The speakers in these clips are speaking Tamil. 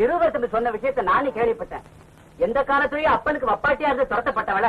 நிருபர் சொன்ன விஷயத்த நானே கேள்விப்பட்டேன். எந்த காலத்திலயும் அப்பனுக்கு வப்பாட்டியா இருந்து துரத்தப்பட்டவள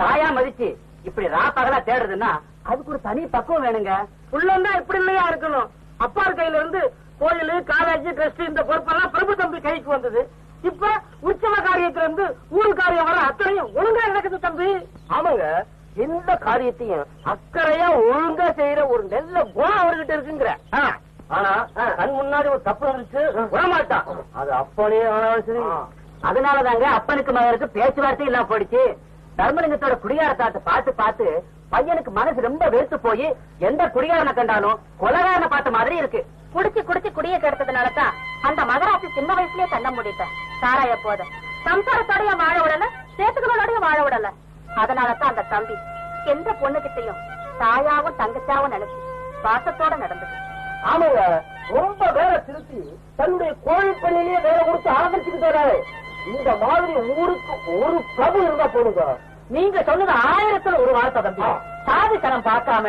தாயா மதிச்சு இப்படி ரா பகலா தேடுறதுன்னா அதுக்கு ஒரு தனி பக்குவம் வேணுங்க. உள்ளம் தான் இப்படி இல்லையா இருக்கணும். அப்பா கையில இருந்து கோயில் காலேஜ் ட்ரஸ்ட் இந்த பொறுப்பெல்லாம் பிரபு தம்பி கைக்கு வந்தது. இப்ப உற்சவ காரியத்துல இருந்து ஊர் காரியம் வர அத்தனையும் ஒழுங்கா நடக்குது தம்பி. ஆமாங்க. எந்த காரியத்தையும் அக்கறையா ஒழுங்கா செய்யற ஒரு நல்ல குணம் அவர்கிட்ட இருக்குங்கிற. ஆனா கண் முன்னாடி ஒரு தப்பு இருந்துச்சு விடமாட்டான் அது அப்பனே ஆனாலும் சரி. அதனாலதாங்க அப்பனுக்கு மகனுக்கு பேச்சுவார்த்தை இல்லாம போயிடுச்சு. தர்மலிங்கத்தோட குடிகாரத்தாட்ட பார்த்து பார்த்து பையனுக்கு மனசு ரொம்ப வெறுத்து போய் எந்த குடிகாரனை கண்டாலும் கொலகாரனை பார்த்த மாதிரி இருக்கு. குடிச்சு குடிச்சு குடிய கெடுத்ததுனால தான் அந்த மகராசி சின்ன வயசுலயே தண்ண முடித்த சாராய போத சம்சாரத்தோடய வாழ விடல சேத்துக்களோடய வாழ விடல. அதனாலதான் அந்த தம்பி எந்த பொண்ணுகிட்டயும் தாயாவும் தங்கச்சாவும் நினைச்சு பாசத்தோட நடந்தது ஆமாங்க ரொம்ப வேற திருத்தி தன்னுடைய கோழி பண்ணிலேயே வேற கொடுத்து ஆரம்பிச்சுக்கிட்டு வராரு இந்த மாதிரி ஊருக்கு ஒரு பிரபு இருந்தா போடுங்க நீங்க சொன்னது ஆயிரத்துல ஒரு வார்த்தை தம்பி. சாதி தரம் பார்க்காம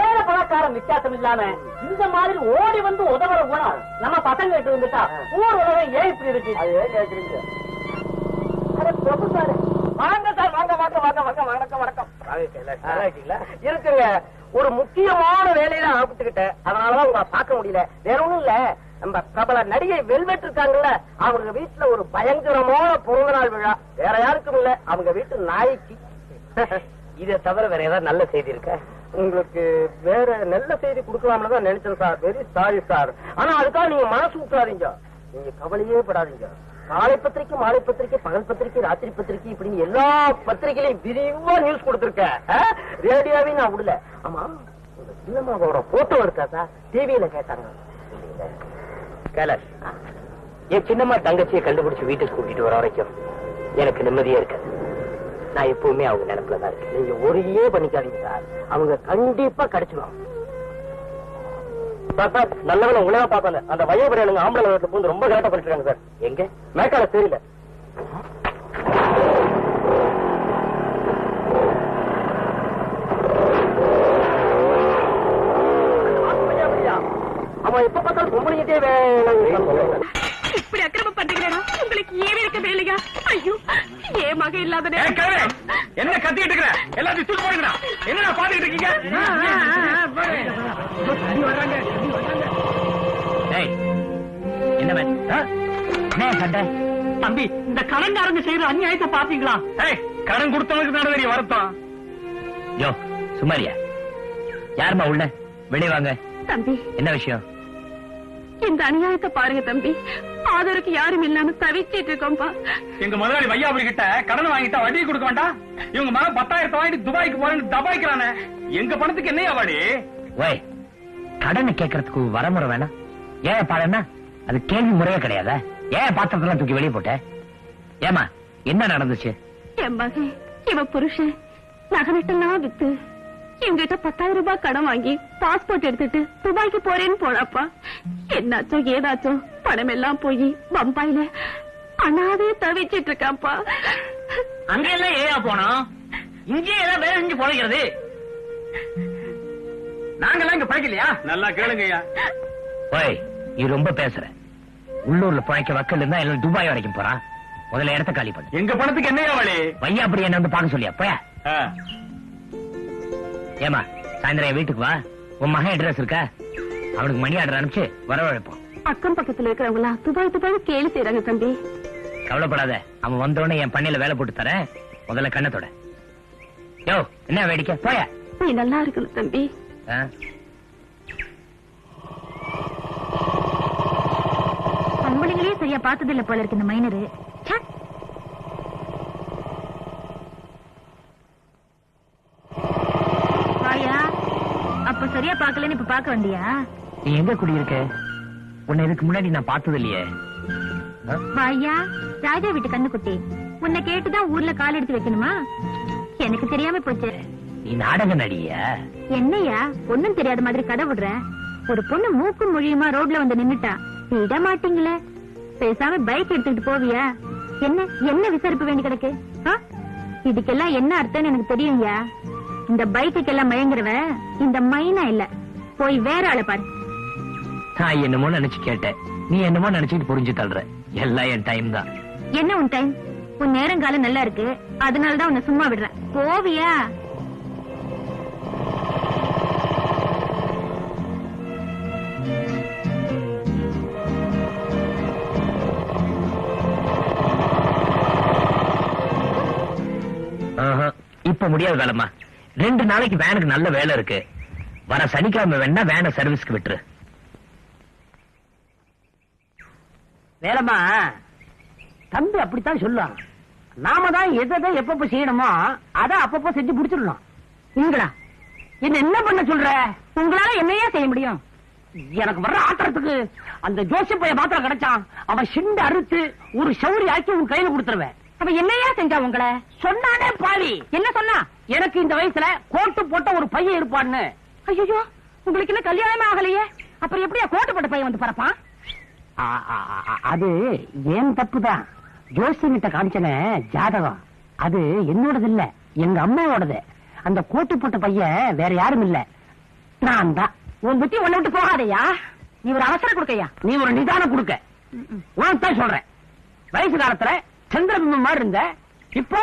ஏழை பணக்காரன் வித்தியாசம் இல்லாம இந்த மாதிரி ஓடி வந்து உதவுற குணம் நம்ம பசங்க கிட்ட இருந்துட்டா ஊர் உலகம் ஏன் இப்படி இருக்கு? பிரபு சார். வாங்க சார் வாங்க வாங்க வாங்க வாங்க வணக்கம் வணக்கம். இருக்குங்க. ஒரு முக்கியமான வேலையில ஆப்பிட்டுக்கிட்டேன் அதனாலதான் உங்களை பார்க்க முடியல. வேற ஒண்ணும் இல்ல. நம்ம பிரபல நடிகை வெல்வெட் இருக்காங்கல்ல அவங்க வீட்டுல ஒரு பயங்கரமான பிறந்த நாள் விழா. வேற யாருக்கும் இல்ல. அவங்க வீட்டு நாய்க்கு. இதை தவிர வேற ஏதாவது நல்ல செய்தி இருக்க? உங்களுக்கு வேற நல்ல செய்தி கொடுக்கலாம்னு தான் நினைச்சேன் சார். Very sorry sir. ஆனா அதுக்காக நீங்க மனசு விட்டுறாதீங்க நீங்க கவலையே படாதீங்க. காலை பத்திரிக்கை மாலை பத்திரிக்கை பகல் பத்திரிக்கை ராத்திரி பத்திரிக்கை இப்படின்னு எல்லா பத்திரிகையிலையும் விரிவா நியூஸ் கொடுத்திருக்கேன் ரேடியோவே நான் விடல. ஆமா உங்க சின்னம்மாவோட போட்டோ இருக்கா சார் டிவியில கேட்டாங்க. கைலாஷ் என் சின்னம்மா தங்கச்சியை கண்டுபிடிச்சு வீட்டுக்கு கூட்டிட்டு வர வரைக்கும் எனக்கு நிம்மதியா இருக்கு. நான் எப்பவுமே அவங்க நினைப்புல தான் இருக்கேன். நீங்க ஒரே பண்ணிக்காதீங்க சார். அவங்க கண்டிப்பா கிடைச்சிடும் சார் நல்லவன உலக பார்த்தல அந்த வயபுரையாளுங்க ஆம்பளை வீட்டுல பூந்து ரொம்ப கரெக்டா பண்ணிருக்காங்க சார். எங்க? மேக்கால தெரியல. அவன் எப்ப பார்த்தாலும் பொம்பளைகிட்டே வேணும் இப்படி அக்கிரமம் பண்றீங்களா உங்களுக்கு ஏன் இருக்க வேலையா? ஐயோ ஏன் மக இல்லாத என்ன கத்திட்டு இருக்கிற? எல்லாத்தையும் தூக்கி போடுங்கடா. என்னடா பாத்துக்கிட்டு இருக்கீங்க? என்ன சண்டை? தம்பி இந்த கடன்காரங்க செய்யற அநியாயத்தை பாத்தீங்களா கடன் கொடுத்தவனுக்கு தானே தெரியும் வருத்தம். யோ சுமாரியா யாரும்மா உள்ள? வெளியே வாங்க. தம்பி. என்ன விஷயம்? இந்த அநியாயத்தை பாருங்க தம்பி. ஆதரவுக்கு யாரும் இல்லாம தவிச்சிட்டு இருக்கோம்பா எங்க முதலாளி வையாபுரி கிட்ட கடன் வாங்கிட்டா வட்டி கொடுக்க வேண்டாம்? இவங்க மகன் பத்தாயிரத்தை வாங்கிட்டு துபாய்க்கு போறேன்னு தபாய்க்கிறானே. எங்க பணத்துக்கு என்னையா வாடி? ஓய் கடனை கேட்கறதுக்கு வரமுறை வேணாம். ஏன் பாடனா அது கேள்வி முறையே கிடையாதா. ஏன் பாத்திரத்தெல்லாம் தூக்கி வெளியே போட்ட? ஏமா என்ன நடந்துச்சு? என் மகன் இவ புருஷன் நகனட்டெல்லாம் வித்து இவங்கிட்ட பத்தாயிரம் ரூபாய் கடன் வாங்கி பாஸ்போர்ட் எடுத்துட்டு துபாய்க்கு போறேன்னு போனாப்பா. என்னாச்சோ ஏதாச்சோ. பணம் எல்லாம் போய் பம்பாயில அண்ணாவே தவிச்சிட்டு இருக்காப்பா அங்க எல்லாம் ஏயா போனோம் இங்கே ஏதாவது வேலை செஞ்சு பொழைக்கிறது? நாங்கெல்லாம் இங்க பழக்கலையா? நல்லா கேளுங்கய்யா. ஓய் நீ ரொம்ப பேசுற. உள்ளூர்ல பிழைக்க வக்கல் இருந்தா எல்லாம் துபாய் வரைக்கும் போறான் முதல்ல இடத்த காலி பண்ணு. எங்க பணத்துக்கு என்னையா வழி வையா அப்படி என்ன வந்து பார்க்க சொல்லியா? போயா. ஏமா சாயந்தரம் வீட்டுக்கு வா. உன் மகன் அட்ரஸ் இருக்கா? அவனுக்கு மணி ஆர்டர் அனுப்பிச்சு வரவழைப்போம். அக்கம் பக்கத்துல இருக்கிறவங்க எல்லாம் துபாய் துபாய் கேலி செய்யறாங்க தம்பி. கவலைப்படாத அவன் வந்தோடனே என் பண்ணையில வேலை போட்டு தரேன். முதல்ல கண்ணத்தோட யோ என்ன வேடிக்கை? போயா. நீ நல்லா இருக்கணும் தம்பி? பொம்பளைங்களே சரியா பார்த்தது இல்ல போல இருக்கு இந்த மைனரு. அப்ப சரியா பாக்கலன்னு இப்ப பாக்க வந்தியா? நீ எங்க குடியிருக்க? உன்னை இதுக்கு முன்னாடி நான் பார்த்தது இல்லையே? வாயா ராஜா வீட்டு கண்ணுக்குட்டி உன்னை கேட்டுதான் ஊர்ல கால் எடுத்து வைக்கணுமா? எனக்கு தெரியாம போச்சு. நீ நாடக நடிகையா? என்னையா? ஒண்ணும் தெரியாத மாதிரி கதை விடுற? ஒரு பொண்ணு மூக்கும் மொழியுமா ரோட்ல வந்து நின்னுட்டா? விட மாட்டீங்களே. பேசாம பைக் எடுத்துக்கிட்டு போவியா? என்ன என்ன விசாரிப்பு வேண்டி கிடக்கு? ஆ? இதுக்கெல்லாம் என்ன அர்த்தம்னு எனக்கு தெரியும்யா? இந்த பைக்குக்கெல்லாம் மயங்குறவ இந்த மைனா இல்ல. போய் வேற ஆளை பாரு. நான் என்னமோ நினைச்சு கேட்டேன். நீ என்னமோ நினைச்சிட்டு புரிஞ்சு தள்ளுற. எல்லாம் என் டைம் தான். என்ன உன் டைம் உன் நேரங்காலம் நல்லா இருக்கு. அதனாலதான் உன்னை சும்மா விடுறேன். போவியா ஆஹா, இப்ப முடியாது வேலைம்மா. ரெண்டு நாளைக்கு வேனுக்கு நல்ல வேலை இருக்கு. வர சனிக்கிழமை வேணா வேனை சர்வீஸ்க்கு விட்டுரு. வேலம்மா தம்பி அப்படித்தான் சொல்லுவான். நாம தான் எதை எப்பப்ப செய்யணுமோ அத அப்பப்போ செஞ்சு முடிச்சிடலாம் நீங்களா என்ன என்ன பண்ண சொல்ற? உங்களால என்னையா செய்ய முடியும். எனக்கு வர்ற ஆத்திரத்துக்கு அந்த ஜோசிய பைய மாத்திரம் கிடைச்சான். அவன் சிண்டு அறுத்து ஒரு சௌரி ஆக்கி உன் கையில கொடுத்துருவேன். அவ என்னையா செஞ்சா உங்களை? சொன்னானே பாவி. என்ன சொன்னா? எனக்கு இந்த வயசுல கோட்டு போட்ட ஒரு பையன் இருப்பான்னு. ஐயோ உங்களுக்கு என்ன கல்யாணமே ஆகலையே. அப்புறம் எப்படியா கோட்டு போட்ட பையன் வந்து பரப்பான் அது ஏன் தப்பு தான் ஜோசியங்கிட்ட காமிச்சன ஜாதகம். அது என்னோடது இல்ல எங்க அம்மாவோடது. அந்த கோட்டு போட்ட பையன் வேற யாரும் இல்ல. நான் தான் உன் புத்தி உன்னை விட்டு போகாதயா? நீ ஒரு அவசரம் கொடுக்கையா? நீ ஒரு நிதானம் கொடுக்க. உனக்கு தான் சொல்றேன். வயசு காலத்துல சந்திரபிம்பம் மாதிரி இருந்த இப்போ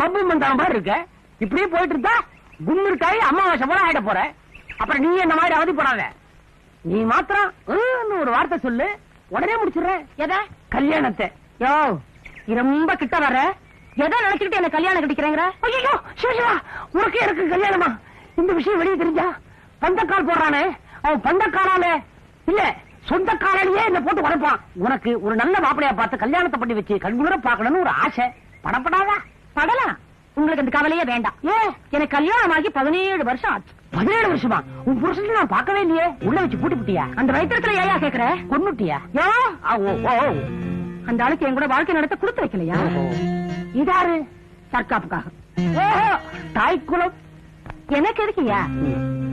மப்பு மந்தான மாதிரி இருக்க. இப்படியே போயிட்டு இருந்தா கும்மிருக்காய் அமாவாசை போல ஆயிட போற. அப்புறம் நீ என்ன மாதிரி அவதிப்படாத நீ மாத்திரம் ஒரு வார்த்தை சொல்லு. உடனே முடிச்சிடுறேன். எதை? கல்யாணத்தை. யோ நீ ரொம்ப கிட்ட வர எதை நினைச்சுக்கிட்டு என்ன கல்யாணம் கட்டிக்கிறேங்கிற? ஐயோ சிவசிவா உனக்கு எனக்கு கல்யாணமா? இந்த விஷயம் வெளியே தெரிஞ்சா? பந்தக்கால் போடுறானே. அவன் பந்தக்காலால. இல்ல சொந்த காலையே என்ன போட்டு உடைப்பான். உனக்கு ஒரு நல்ல மாப்பிளையா பார்த்து கல்யாணத்தை பண்ணி வச்சு கண்குளிர பாக்கணும்னு ஒரு ஆசை. படப்படாதா? படலாம். உங்களுக்கு அந்த கவலையே வேண்டாம். ஏ எனக்கு கல்யாணமாகி பதினேழு வருஷம் ஆச்சு. பதினேழு வருஷமா? உன் புருஷன் நான் பார்க்கவே இல்லையே. உள்ள வச்சு பூட்டிப்பிட்டியா அந்த வயிற்றுல ஏயா கேக்குற? கொன்னுட்டியா? யோ! ஆ, ஓ, ஓ, ஓ. அந்த ஆளுக்கு என் கூட வாழ்க்கை நடத்த கொடுத்து வைக்கலையா? இதாரு தற்காப்புக்காக. ஓஹோ. தாய்க்குளம். எனக்கு எதுக்குயா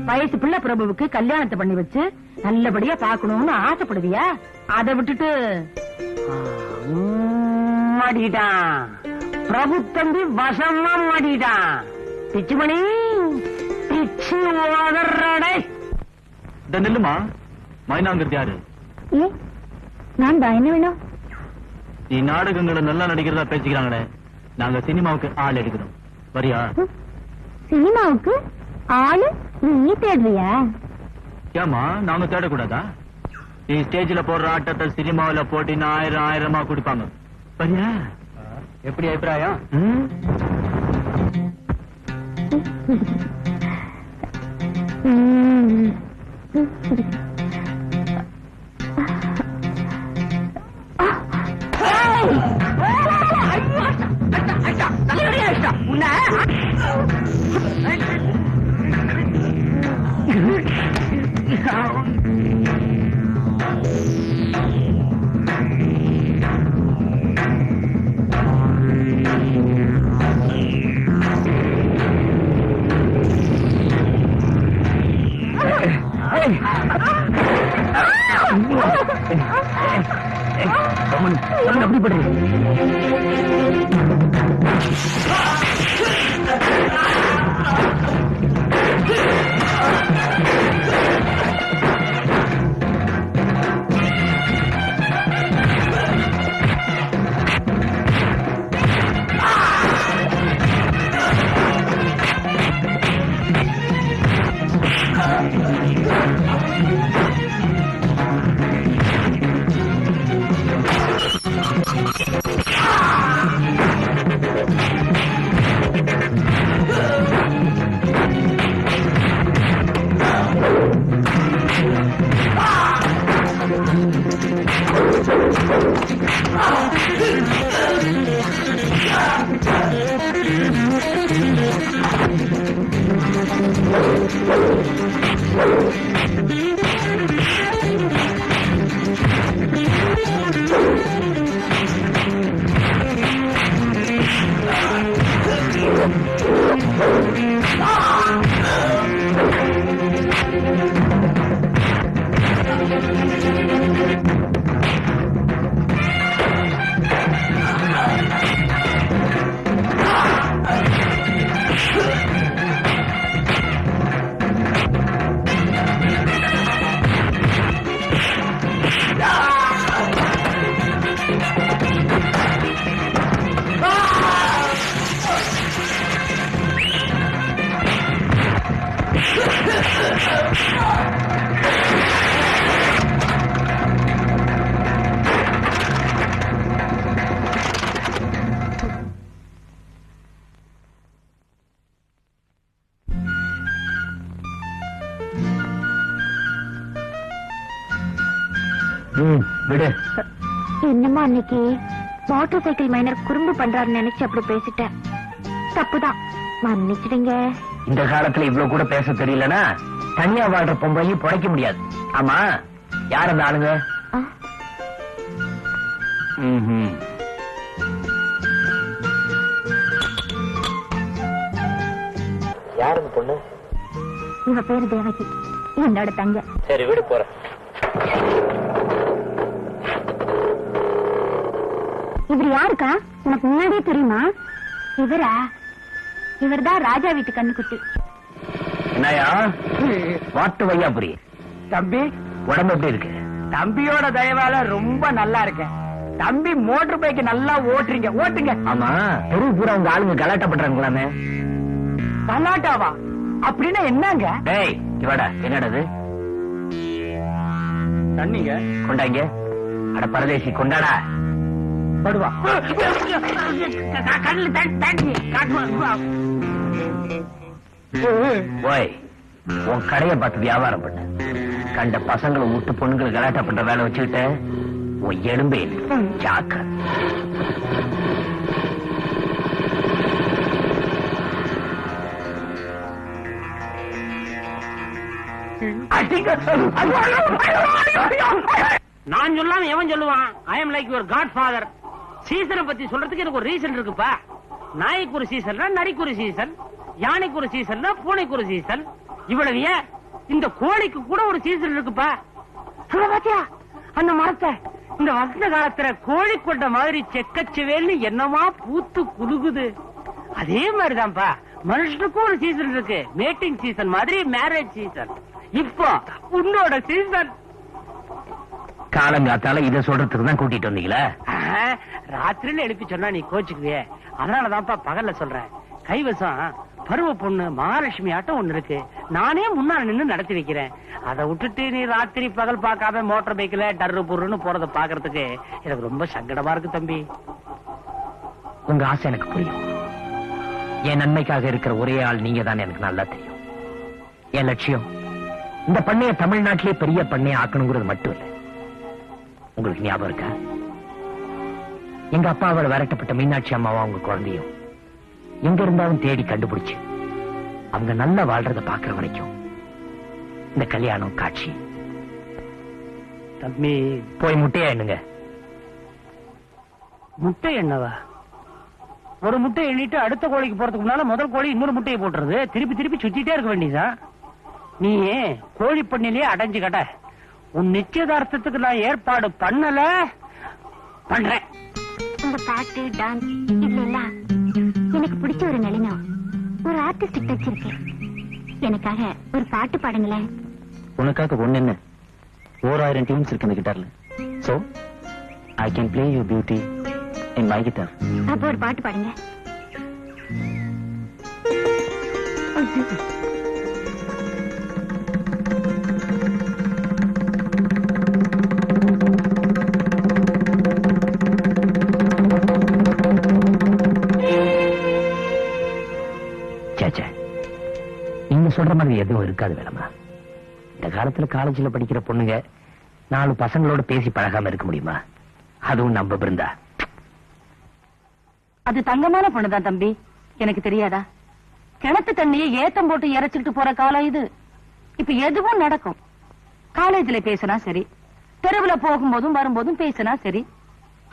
வயசு பிள்ளை பிரபுவுக்கு கல்யாணத்தை பண்ணி வச்சு நல்லபடியா பாக்கணும்னு ஆசைப்படுவியா? அதை விட்டுட்டு ஆ, ம், மாட்டிக்கிட்டான் பிரபு தம்பி வசமா மாட்டிக்கிட்டான் பிச்சுமணி! இந்த நில்லுமா? மைனாங்கிறது யாரு? நான் தான் என்ன வேணும் நீ நாடகங்களை நல்லா நடிக்கிறதா பேசிக்கிறாங்களே. நாங்க சினிமாவுக்கு ஆள் எடுக்கிறோம். வரியா? சினிமாவுக்கு ஆளு நீ தேடுறியா? ஏமா நாங்க தேடக்கூடாதா? நீ ஸ்டேஜ்ல போடுற ஆட்டத்தை சினிமாவுல போட்டின்னு ஆயிரம் ஆயிரமா கொடுப்பாங்க. வரியா? எப்படி அபிப்பிராயம்? உன்ன அப்படி பண்றீங்க அன்னைக்கு மோட்டார் சைக்கிள் மைனர் குறும்பு பண்றாருன்னு நினைச்சு அப்படி பேசிட்டேன். தப்புதான். மன்னிச்சிடுங்க இந்த காலத்துல இவ்வளவு கூட பேச தெரியலனா தனியா வாழ்ற பொம்பளையும் புழைக்க முடியாது. ஆமா யார் அந்த ஆளுங்க. யார் பொண்ணு? இவ பேரு தேவகி. என்னோட தங்க. சரி வீடு போறேன். இவர் யாருக்கா? உனக்கு முன்னாடியே தெரியுமா? இவரா? இவர்தான் ராஜா வீட்டு கண்ணுக்குட்டி. என்னயா வாட்டு வையாபுரி தம்பி? உடம்பு எப்படி இருக்கு? தம்பியோட தயவால ரொம்ப நல்லா இருக்கேன். தம்பி மோட்டர் பைக் நல்லா ஓட்டுறீங்க. ஓட்டுங்க. ஆமா. தெரு பூரா உங்க ஆளுங்க கலாட்டா பண்றாங்களாமே கலாட்டாவா? அப்படின்னா என்னங்க? டேய் இவடா என்னடது? தண்ணிங்க. கொண்டாங்க. அட பரதேசி கொண்டாடா. படுவா. ஓய் உன் கடைய பார்த்து வியாபாரம் பண்ண. கண்ட பசங்களை விட்டு பொண்ணுங்களை கலாட்டா பண்ற வேலை வச்சுக்கிட்டு உன் எலும்பே ஜாக்க. நான் சொல்லாம எவன் சொல்லுவான்? I am like your godfather சீசனை பத்தி சொல்றதுக்கு எனக்கு ஒரு ரீசன் இருக்குப்பா. நாய்க்கு ஒரு சீசன் நரிக்கு ஒரு சீசன் யானைக்கு ஒரு சீசன் பூனைக்கு ஒரு சீசன். இவ்வளவு ஏன்? இந்த கோழிக்கு கூட ஒரு சீசன் இருக்குப்பா. அங்க பாத்தியா? அந்த மரத்தை இந்த வசந்த காலத்துல கோழி கொண்ட மாதிரி செக்கச்செவேல்னு என்னமா பூத்து குலுகுது. அதே மாதிரிதான்ப்பா மனுஷனுக்கும் ஒரு சீசன் இருக்கு. மேட்டிங் சீசன் மாதிரி மேரேஜ் சீசன் இப்போ உன்னோட சீசன் காலங்காத்தால இத சொல்றதுக்கு தான் கூட்டிட்டு வந்தீங்களா? ஆஹா, ராத்திரில எழுப்பி சொன்னா நீ கோச்சுக்குவியே. அதனாலதான்ப்பா பகல்ல சொல்றேன் கைவசம் பருவ பொண்ணு மகாலட்சுமி ஆட்டம் ஒண்ணு இருக்கு. நானே முன்னால நின்னு நடத்தி வைக்கிறேன். அதை விட்டுட்டு நீ ராத்திரி பகல் பார்க்காம மோட்டார் பைக்ல டர்ரு புருன்னு போறத பாக்குறதுக்கு எனக்கு ரொம்ப சங்கடமா இருக்கு தம்பி. உங்க ஆசை எனக்கு புரியும். என் நன்மைக்காக இருக்கிற ஒரே ஆள் நீங்க தான் எனக்கு நல்லா தெரியும். என் லட்சியம் இந்த பண்ணைய தமிழ்நாட்டிலே பெரிய பண்ணைய ஆக்கணுங்கிறது மட்டும் இல்லை. உங்களுக்கு ஞாபகம் இருக்கா? எங்க அப்பாவோட விரட்டப்பட்ட மீனாட்சி அம்மாவும் அவங்க குழந்தையும். எங்க இருந்தாலும் தேடி கண்டுபிடிச்சு. அவங்க நல்லா வாழ்றத பாக்குற வரைக்கும். இந்த கல்யாணம் காட்சி. தம்பி போய் முட்டையா எண்ணுங்க. முட்டை என்னவா? ஒரு முட்டை எண்ணிட்டு அடுத்த கோழிக்கு போறதுக்கு முன்னால முதல் கோழி இன்னொரு முட்டையை போட்டுறது. திருப்பி திருப்பி சுத்திட்டே இருக்க வேண்டியதான் நீ கோழி பண்ணிலேயே அடைஞ்சு கட உன் நிச்சயதார்த்தத்துக்கு நான் ஏற்பாடு பண்ணல. பண்றேன். உங்க பாட்டு டான்ஸ் இதுல எல்லாம் எனக்கு பிடிச்ச ஒரு நளினம். ஒரு ஆர்டிஸ்டிக் டச் இருக்கு. எனக்காக ஒரு பாட்டு பாடுங்களேன். உனக்காக ஒண்ணு என்ன? ஓராயிரம் டியூன்ஸ் இருக்கு அந்த கிட்டார்ல so I can play you beauty in my guitar அப்ப ஒரு பாட்டு பாடுங்க. நீங்க சொல்ற மாதிரி எதுவும் இருக்காது வேலம்மா. இந்த காலத்துல காலேஜ்ல படிக்கிற பொண்ணுங்க நாலு பசங்களோட பேசி பழகாம இருக்க முடியுமா? அதுவும் நம்ம பிருந்தா அது தங்கமான பொண்ணுதான் தம்பி. எனக்கு தெரியாதா? கிணத்து தண்ணியை ஏத்தம் போட்டு இறைச்சிட்டு போற காலம் இது. இப்ப எதுவும் நடக்கும். காலேஜ்ல பேசினா சரி. தெருவுல போகும்போதும் வரும்போதும் பேசினா சரி.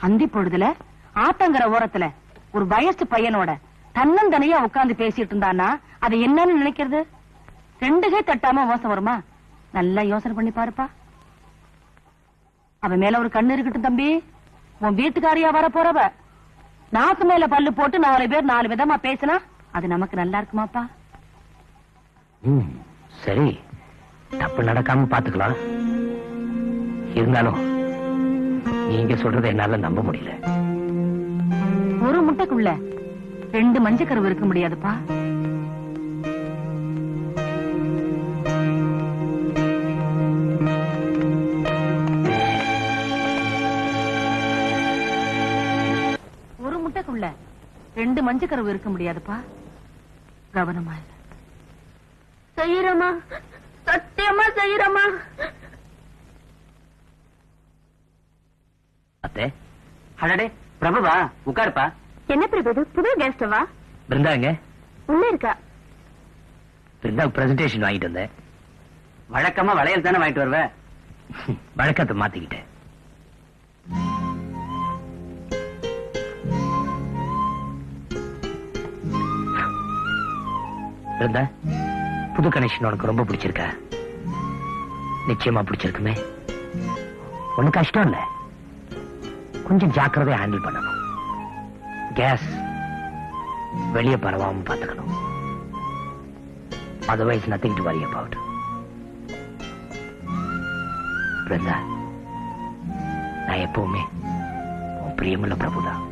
அந்தி பொழுதுல ஆத்தங்கர ஓரத்துல ஒரு வயசு பையனோட தன்னந்தனையா உட்கார்ந்து பேசிட்டு இருந்தானா அது என்னன்னு நினைக்கிறது? ரெண்டு கை தட்டாம மோசம் வருமா? நல்லா யோசனை பண்ணி பாருப்பா. அவன் மேல ஒரு கண்ணு இருக்கட்டும் தம்பி. உன் வீட்டுக்காரியா வர போறவ. நாக்கு மேல பல்லு போட்டு நாலு பேர் நாலு விதமா பேசினா அது நமக்கு நல்லா இருக்குமாப்பா. சரி. தப்பு நடக்காம பாத்துக்கலாம். இருந்தாலும் நீங்க சொல்றதை என்னால நம்ப முடியல. ஒரு முட்டைக்குள்ள ரெண்டு மஞ்சக்கருவு இருக்க முடியாதுப்பா. ரெண்டு மஞ்சக்கருவு இருக்க முடியாதுப்பா. கவனமா இரு. செய்யறமா? சத்தியமா செய்யறமா? அத்தே அடடே பிரபுவா உட்காருப்பா. என்ன பிரபு புது கேஸ் ஸ்டவா பிருந்தாங்க உள்ள இருக்கா? பிருந்தா பிரசன்டேஷன் வாங்கிட்டு வந்தேன். வழக்கமா வளையல் தானே வாங்கிட்டு வருவ? வழக்கத்தை மாத்திக்கிட்டேன். இருந்தா புது கனெக்ஷன் உனக்கு ரொம்ப பிடிச்சிருக்கா? நிச்சயமா பிடிச்சிருக்குமே. ஒண்ணு கஷ்டம் இல்ல. கொஞ்சம் ஜாக்கிரதையா ஹேண்டில் பண்ணணும். கேஸ் வெளியே பரவாம பாத்துக்கணும் otherwise nothing to worry about Brinda நான் எப்பவுமே உன் பிரியமுள்ள பிரபுதான்.